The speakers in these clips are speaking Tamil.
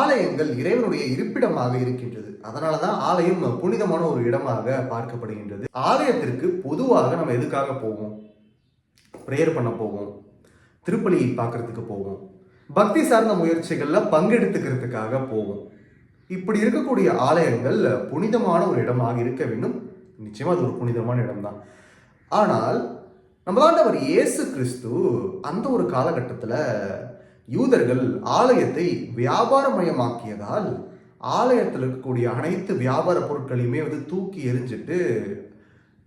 ஆலயங்கள் இறைவனுடைய இருப்பிடமாக இருக்கின்றது. அதனால தான் ஆலயம் புனிதமான ஒரு இடமாக பார்க்கப்படுகின்றது. ஆலயத்திற்கு பொதுவாக நம்ம எதுக்காக போவோம்? ப்ரேயர் பண்ண போவோம். திருப்பலி பார்க்கறதுக்கு போவோம். பக்தி சார்ந்த முயற்சிகளில் பங்கெடுத்துக்கிறதுக்காக போவோம். இப்படி இருக்கக்கூடிய ஆலயங்கள் புனிதமான ஒரு இடமாக இருக்க வேண்டும். நிச்சயமாக அது ஒரு புனிதமான இடம்தான். ஆனால் நம்மளாண்டவர் இயேசு கிறிஸ்து அந்த ஒரு காலகட்டத்தில் யூதர்கள் ஆலயத்தை வியாபாரமயமாக்கியதால் ஆலயத்தில் இருக்கக்கூடிய அனைத்து வியாபார பொருட்களையுமே வந்து தூக்கி எரிஞ்சிட்டு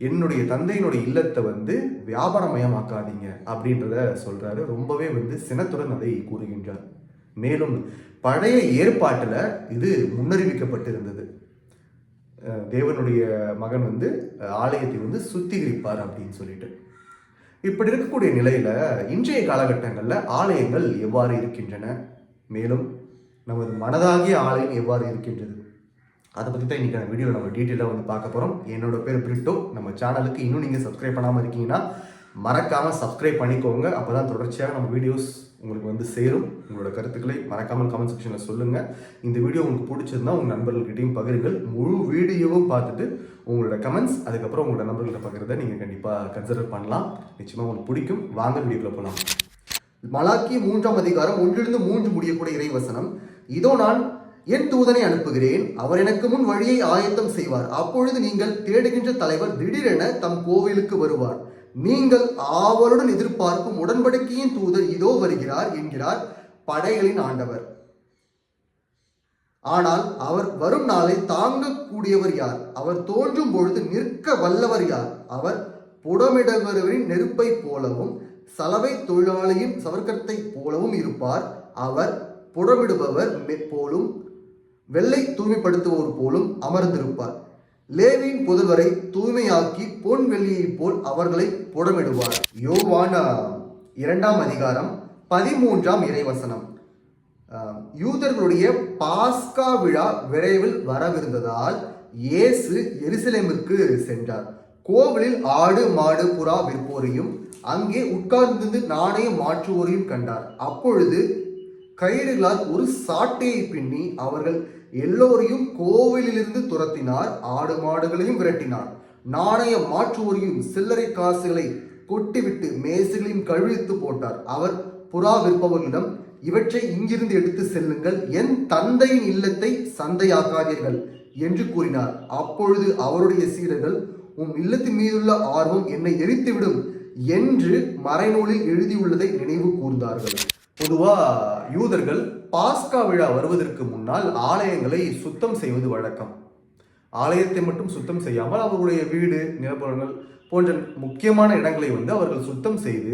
என்னுடைய தந்தையினுடைய இல்லத்தை வந்து வியாபாரமயமாக்காதீங்க அப்படின்றத சொல்கிறாரு ரொம்பவே வந்து சினத்துடன் அதை கூறுகின்றார். மேலும் பழைய ஏற்பாட்டில் இது முன்னறிவிக்கப்பட்டிருந்தது. தேவனுடைய மகன் வந்து ஆலயத்தை வந்து சுத்திகரிப்பார் அப்படின்னு சொல்லிட்டு. இப்படி இருக்கக்கூடிய நிலையில இன்றைய காலகட்டங்களில் ஆலயங்கள் எவ்வாறு இருக்கின்றன? மேலும் நமது மனதாகிய ஆலயம் எவ்வாறு இருக்கின்றது? அதை பற்றி தான் இன்றைக்கான வீடியோவில் நம்ம டீட்டெயிலாக வந்து பார்க்க போகிறோம் என்னோட பேர் பிரிட்டோ. நம்ம சேனலுக்கு இன்னும் நீங்கள் சப்ஸ்கிரைப் பண்ணாமல் இருக்கீங்கன்னா மறக்காமல் சப்ஸ்கிரைப் பண்ணிக்கோங்க. அப்போ தான் தொடர்ச்சியாக நம்ம வீடியோஸ் உங்களுக்கு வந்து சேரும். உங்களோட கருத்துக்களை மறக்காமல் கமெண்ட் செக்ஷனில் சொல்லுங்கள் இந்த வீடியோ உங்களுக்கு பிடிச்சிருந்தா உங்கள் நண்பர்கள்கிட்டையும் பகிருங்கள். முழு வீடியோவும் பார்த்துட்டு உங்களோட கமெண்ட்ஸ் அதுக்கப்புறம் உங்களோட நண்பர்கள்ட்ட பகிர்றதை நீங்கள் கண்டிப்பாக கன்சிடர் பண்ணலாம். நிச்சயமாக உங்களுக்கு பிடிக்கும். வாங்க வீடியோக்குள்ள போகலாம் மலாக்கி மூன்றாம் அதிகாரம் ஒன்றிலிருந்து மூன்று முடியக்கூடிய இறைவசனம். இதோ நான் என் தூதனை அனுப்புகிறேன். அவர் எனக்கு முன் வழியை ஆயத்தம் செய்வார். அப்பொழுது நீங்கள் தேடுகின்ற தலைவர் திடீரென தம் கோவிலுக்கு வருவார். நீங்கள் ஆவலுடன் எதிர்பார்க்கும் உடன்படிக்கையின் தூதர் இதோ வருகிறார் என்கிறார் படைகளின் ஆண்டவர். ஆனால் அவர் வரும் நாளை தாங்கக்கூடியவர் யார்? அவர் தோன்றும் பொழுது நிற்க வல்லவர் யார்? அவர் புடமிடுகிறவரின் நெருப்பை போலவும் சலவை தொழிலாளியின் சவர்க்கத்தை போலவும் இருப்பார். அவர் புடமிடுபவர் போலும் வெள்ளை தூய்மைப்படுத்துவோர் போலும் அமர்ந்திருப்பார். லேவியின் புதல்வரை தூய்மையாக்கி பொன் வெள்ளியைப் போல் அவர்களை புடமிடுவார். யோவான இரண்டாம் அதிகாரம் பதிமூன்றாம் இறைவசனம். யூதர்களுடைய பாஸ்கா விழா விரைவில் வரவிருந்ததால் இயேசு எருசலேமிற்கு சென்றார். கோவிலில் ஆடு மாடு புறா விற்போரையும் அங்கே உட்கார்ந்து நாணயம் மாற்றுவோரையும் கண்டார். அப்பொழுது கயிறுகளால் ஒரு சாட்டையை பின்னி அவர்கள் எல்லோரையும் கோவிலிலிருந்து துரத்தினார் ஆடு மாடுகளையும் விரட்டினார். நாணயம் மாற்றுவோரையும் சில்லறை காசுகளை கொட்டிவிட்டு மேசுகளையும் கழுவித்து போட்டார். அவர் புறா விற்பவர்களிடம் இவற்றை இங்கிருந்து எடுத்து செல்லுங்கள். என் தந்தையின் இல்லத்தை சந்தையாக்காதீர்கள் என்று கூறினார். அப்பொழுது அவருடைய சீடர்கள் உம் இல்லத்தின் மீதுள்ள ஆர்வம் என்னை எரித்துவிடும் என்று மறைநூலில் எழுதியுள்ளதை நினைவு கூர்ந்தார்கள். பொதுவா யூதர்கள் பாஸ்கா விழா வருவதற்கு முன்னால் ஆலயங்களை சுத்தம் செய்வது வழக்கம். ஆலயத்தை மட்டும் சுத்தம் செய்யாமல் அவர்களுடைய வீடு நிலப்பரங்கள் போன்ற முக்கியமான இடங்களை வந்து அவர்கள் சுத்தம் செய்து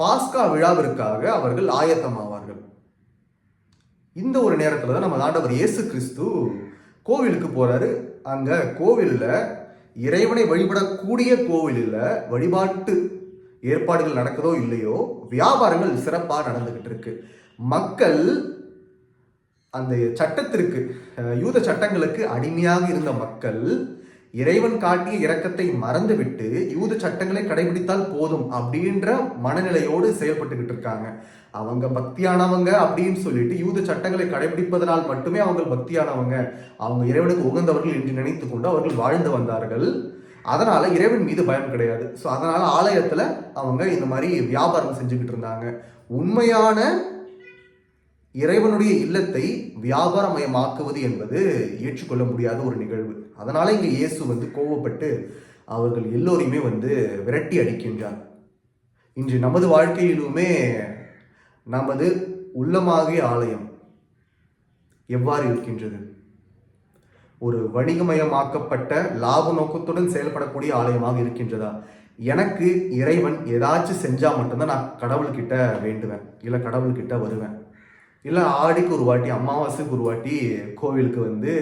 பாஸ்கா விழாவிற்காக அவர்கள் ஆயத்தமாவார்கள். இந்த ஒரு நேரத்தில் தான் நம்ம ஆண்டவர் இயேசு கிறிஸ்து கோவிலுக்கு போகிறாரு அங்கே கோவிலில் இறைவனை வழிபடக்கூடிய கோவிலில் வழிபாட்டு ஏற்பாடுகள் நடக்குதோ இல்லையோ வியாபாரங்கள் சிறப்பாக நடந்துக்கிட்டு இருக்கு. மக்கள் அந்த சட்டத்திற்கு யூத சட்டங்களுக்கு அடிமையாக இருந்த மக்கள் இறைவன் காட்டிய இரக்கத்தை மறந்துவிட்டு யூத சட்டங்களை கடைபிடித்தால் போதும் அப்படின்ற மனநிலையோடு செயல்பட்டுக்கிட்டு இருக்காங்க. அவங்க பக்தியானவங்க அப்படின்னு சொல்லிட்டு யூத சட்டங்களை கடைபிடிப்பதனால் மட்டுமே அவங்க பக்தியானவங்க. அவங்க இறைவனுக்கு உகந்தவர்கள் என்று நினைத்து கொண்டு அவர்கள் வாழ்ந்து வந்தார்கள். அதனால இறைவன் மீது பயம் கிடையாது. ஸோ அதனால ஆலயத்துல அவங்க இந்த மாதிரி வியாபாரம் செஞ்சுக்கிட்டு இருந்தாங்க. உண்மையான இறைவனுடைய இல்லத்தை வியாபாரமயமாக்குவது என்பது ஏற்றுக்கொள்ள முடியாத ஒரு நிகழ்வு. அதனால் இங்கே இயேசு வந்து கோவப்பட்டு அவர்கள் எல்லோரையுமே வந்து விரட்டி அடிக்கின்றார். இன்று நமது வாழ்க்கையிலுமே நமது உள்ளமாகிய ஆலயம் எவ்வாறு இருக்கின்றது? ஒரு வணிகமயமாக்கப்பட்ட லாப நோக்கத்துடன் செயல்படக்கூடிய ஆலயமாக இருக்கின்றதா? எனக்கு இறைவன் ஏதாச்சும் செஞ்சால் மட்டும்தான் நான் கடவுள்கிட்ட வேண்டுவேன். இல்லை கடவுள்கிட்ட வருவேன். இல்லை ஆடிக்கு ஒரு வாட்டி அமாவாசைக்கு ஒரு வாட்டி கோவிலுக்கு வந்து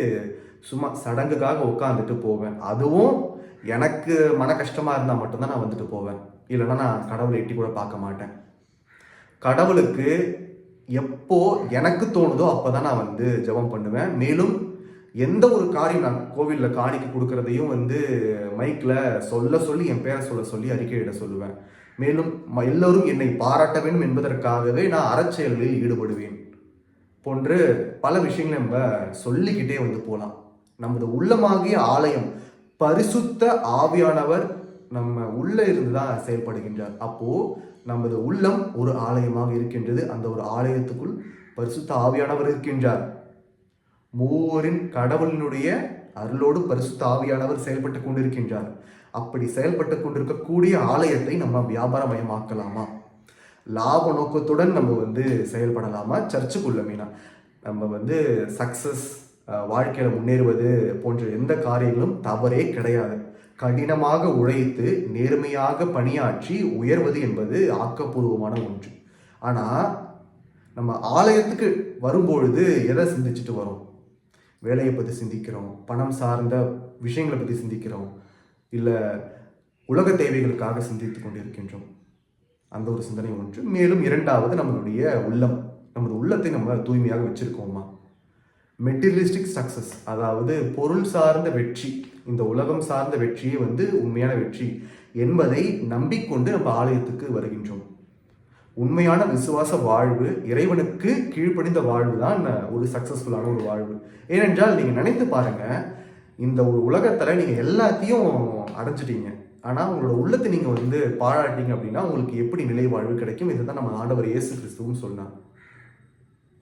சும்மா சடங்குக்காக உட்காந்துட்டு போவேன். அதுவும் எனக்கு மன கஷ்டமாக இருந்தால் மட்டும்தான் நான் வந்துட்டு போவேன். இல்லைன்னா நான் கடவுளை எட்டி கூட பார்க்க மாட்டேன். கடவுளுக்கு எப்போ எனக்கு தோணுதோ அப்பதான் நான் வந்து ஜெபம் பண்ணுவேன். மேலும் எந்த ஒரு காரியம் நான் கோவிலில் காணிக்கு கொடுக்குறதையும் வந்து மைக்கில் சொல்ல சொல்லி என் பேரை சொல்ல சொல்லி அறிக்கையிட சொல்லுவேன். மேலும் ம- எல்லோரும் என்னை பாராட்ட வேண்டும் என்பதற்காகவே நான் அறச்செயல்களில் ஈடுபடுவேன். போன்று பல விஷயங்களை நம்ம சொல்லிக்கிட்டே வந்து போகலாம் நமது உள்ளமாகிய ஆலயம் பரிசுத்த ஆவியானவர் நம்ம உள்ளே இருந்து தான் செயல்படுகின்றார். அப்போ நமது உள்ளம் ஒரு ஆலயமாக இருக்கின்றது. அந்த ஒரு ஆலயத்துக்குள் பரிசுத்த ஆவியானவர் இருக்கின்றார். மூவரின் கடவுளினுடைய அருளோடு பரிசுத்த ஆவியானவர் செயல்பட்டு கொண்டிருக்கின்றார். அப்படி செயல்பட்டு கொண்டிருக்கக்கூடிய ஆலயத்தை நம்ம வியாபாரமயமாக்கலாமா? லாப நோக்கத்துடன் நம்ம வந்து செயல்படலாமா? சர்ச்சுக்குள்ள மீனா நம்ம வந்து சக்சஸ் வாழ்க்கையில் முன்னேறுவது போன்ற எந்த காரியங்களும் தவறே கிடையாது. கடினமாக உழைத்து நேர்மையாக பணியாற்றி உயர்வது என்பது ஆக்கப்பூர்வமான ஒன்று. ஆனால் நம்ம ஆலயத்துக்கு வரும்பொழுது எதை சிந்திச்சுட்டு வரோம்? வேலையை பற்றி சிந்திக்கிறோம் பணம் சார்ந்த விஷயங்களை பற்றி சிந்திக்கிறோம் இல்லை உலக தேவைகளுக்காக சிந்தித்து கொண்டிருக்கின்றோம். அந்த ஒரு சிந்தனை ஒன்று. மேலும் இரண்டாவது நம்மளுடைய உள்ளம். நமது உள்ளத்தை நம்ம தூய்மையாக வச்சுருக்கோமா? மெட்டீரியலிஸ்டிக் சக்ஸஸ் அதாவது பொருள் சார்ந்த வெற்றி இந்த உலகம் சார்ந்த வெற்றியே வந்து உண்மையான வெற்றி என்பதை நம்பிக்கொண்டு நம்ம ஆலயத்துக்கு வருகின்றோம். உண்மையான விசுவாச வாழ்வு இறைவனுக்கு கீழ்ப்படிந்த வாழ்வு தான் ஒரு சக்சஸ்ஃபுல்லான ஒரு வாழ்வு. ஏனென்றால் நீங்கள் நினைத்து பாருங்க இந்த ஒரு உலகத்தில் நீங்கள் எல்லாத்தையும் அடைஞ்சிட்டீங்க. ஆனால் உங்களோட உள்ளத்தை நீங்கள் வந்து பாராட்டிங்க அப்படின்னா உங்களுக்கு எப்படி நிலை வாழ்வு கிடைக்கும் இதுதான் நம்ம ஆண்டவர் இயேசு கிறிஸ்துவும் சொன்னான்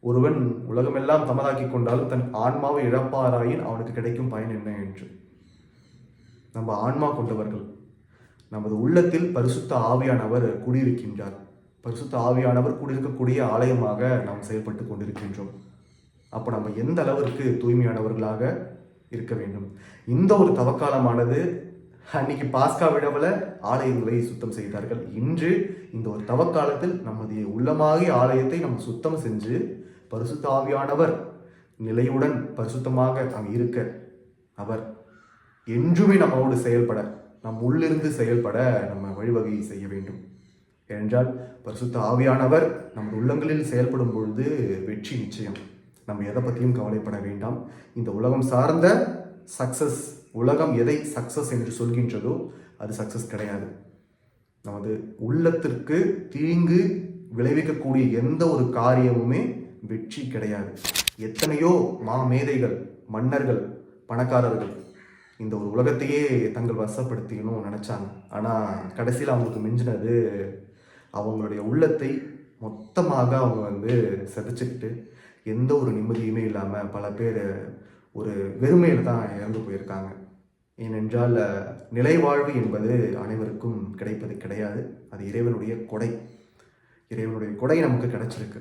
ஒருவன் உலகமெல்லாம் தமதாக்கி கொண்டாலும் தன் ஆன்மாவை இழப்பாராயின் அவனுக்கு கிடைக்கும் பயன் என்ன என்று. நம்ம ஆன்மா கொண்டவர்கள். நமது உள்ளத்தில் பரிசுத்த ஆவியானவர் குடியிருக்கின்றார். பரிசுத்த ஆவியானவர் குடியிருக்கக்கூடிய ஆலயமாக நாம் செயல்பட்டு கொண்டிருக்கின்றோம். அப்போ நம்ம எந்த அளவிற்கு தூய்மையானவர்களாக இருக்க வேண்டும்? இந்த ஒரு தவக்காலமானது அன்னைக்கு பாஸ்கா விடவில் ஆலயங்களை சுத்தம் செய்தார்கள். இன்று இந்த ஒரு தவக்காலத்தில் நமது உள்ளமாகிய ஆலயத்தை நம்ம சுத்தம் செஞ்சு பரிசுத்த ஆவியானவர் நிலையுடன் பரிசுத்தமாக நாம் இருக்க அவர் என்றுமே நம்மோடு செயல்பட நம் உள்ளிருந்து செயல்பட நம்ம வழிவகை செய்ய வேண்டும். ஏனென்றால் பரிசுத்த ஆவியானவர் நம் உள்ளங்களில் செயல்படும் பொழுது வெற்றி நிச்சயம். நம்ம எதை பற்றியும் கவலைப்பட வேண்டாம். இந்த உலகம் சார்ந்த சக்சஸ் உலகம் எதை சக்சஸ் என்று சொல்கின்றதோ அது சக்சஸ் கிடையாது. நமது உள்ளத்திற்கு தீங்கு விளைவிக்கக்கூடிய எந்த ஒரு காரியமுமே வெற்றி கிடையாது. எத்தனையோ மாமேதைகள் மன்னர்கள் பணக்காரர்கள் இந்த ஒரு உலகத்தையே தங்கள் வசப்படுத்திக்கணும்னு நினச்சாங்க. ஆனால் கடைசியில் அவங்களுக்கு மிஞ்சினது அவங்களுடைய உள்ளத்தை மொத்தமாக அவங்க வந்து செதைச்சிக்கிட்டு எந்த ஒரு நிம்மதியுமே இல்லாமல் பல பேர் ஒரு வெறுமையில் தான் இறந்து போயிருக்காங்க. ஏனென்றால் நிலைவாழ்வு என்பது அனைவருக்கும் கிடைப்பது கிடையாது. அது இறைவனுடைய கொடை. இறைவனுடைய கொடை நமக்கு கிடைச்சிருக்கு.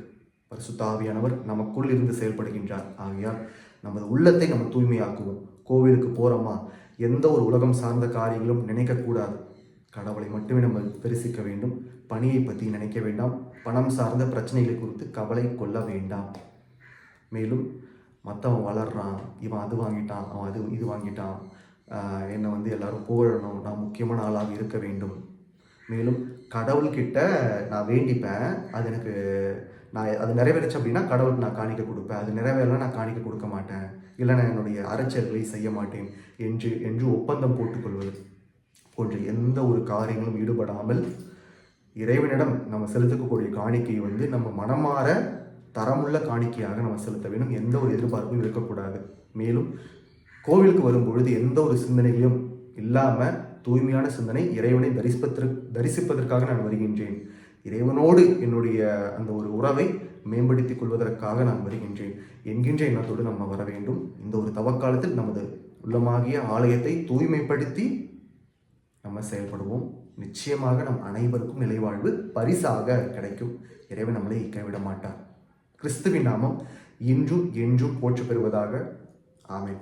பரிசுத்தாவியானவர் நமக்குள் இருந்து செயல்படுகின்றார். ஆகையால் நமது உள்ளத்தை நம்ம தூய்மையாக்குவோம். கோவிலுக்கு போகிறோமா எந்த ஒரு உலகம் சார்ந்த காரியங்களும் நினைக்கக்கூடாது. கடவுளை மட்டுமே நம்ம பெருசிக்க வேண்டும். பணியை பற்றி நினைக்க வேண்டாம். பணம் சார்ந்த பிரச்சனைகளை குறித்து கவலை கொள்ள வேண்டாம். மேலும் மற்றவன் வளர்றான். இவன் அது வாங்கிட்டான் அவன் அது இது வாங்கிட்டான். என்னை வந்து எல்லாரும் புகழணும். நான் முக்கியமான ஆளாக இருக்க வேண்டும். மேலும் கடவுள்கிட்ட நான் வேண்டிப்பேன். அது எனக்கு நான் அது நிறைவேறிச்சு அப்படின்னா கடவுளுக்கு நான் காணிக்க கொடுப்பேன். அது நிறைவேறலாம் நான் காணிக்க கொடுக்க மாட்டேன். இல்லை நான் என்னுடைய அரைச்சல்களை செய்ய மாட்டேன் என்று என்று ஒப்பந்தம் போட்டுக்கொள்வது போன்ற எந்த ஒரு காரியங்களும் ஈடுபடாமல் இறைவனிடம் நம்ம செலுத்தக்கூடிய காணிக்கை வந்து நம்ம மனமாற தரமுள்ள காணிக்கையாக நம்ம செலுத்த வேண்டும். எந்த ஒரு எதிர்பார்ப்பும் இருக்கக்கூடாது. மேலும் கோவிலுக்கு வரும்பொழுது எந்த ஒரு சிந்தனைகளையும் இல்லாமல் தூய்மையான சிந்தனை இறைவனை தரிசிப்பதற்கு தரிசிப்பதற்காக நான் வருகின்றேன். இறைவனோடு என்னுடைய அந்த ஒரு உறவை மேம்படுத்திக் கொள்வதற்காக நான் வருகின்றேன். என்கின்ற எண்ணத்தோடு நம்ம வர வேண்டும். இந்த ஒரு தவக்காலத்தில் நமது உள்ளமாகிய ஆலயத்தை தூய்மைப்படுத்தி நம்ம செயல்படுவோம். நிச்சயமாக நம் அனைவருக்கும் நிலைவாழ்வு பரிசாக கிடைக்கும். இறைவன் நம்மளை கைவிட மாட்டார். கிறிஸ்துவின் நாமம் இன்றும் என்றும் போற்று பெறுவதாக ஆமேன்.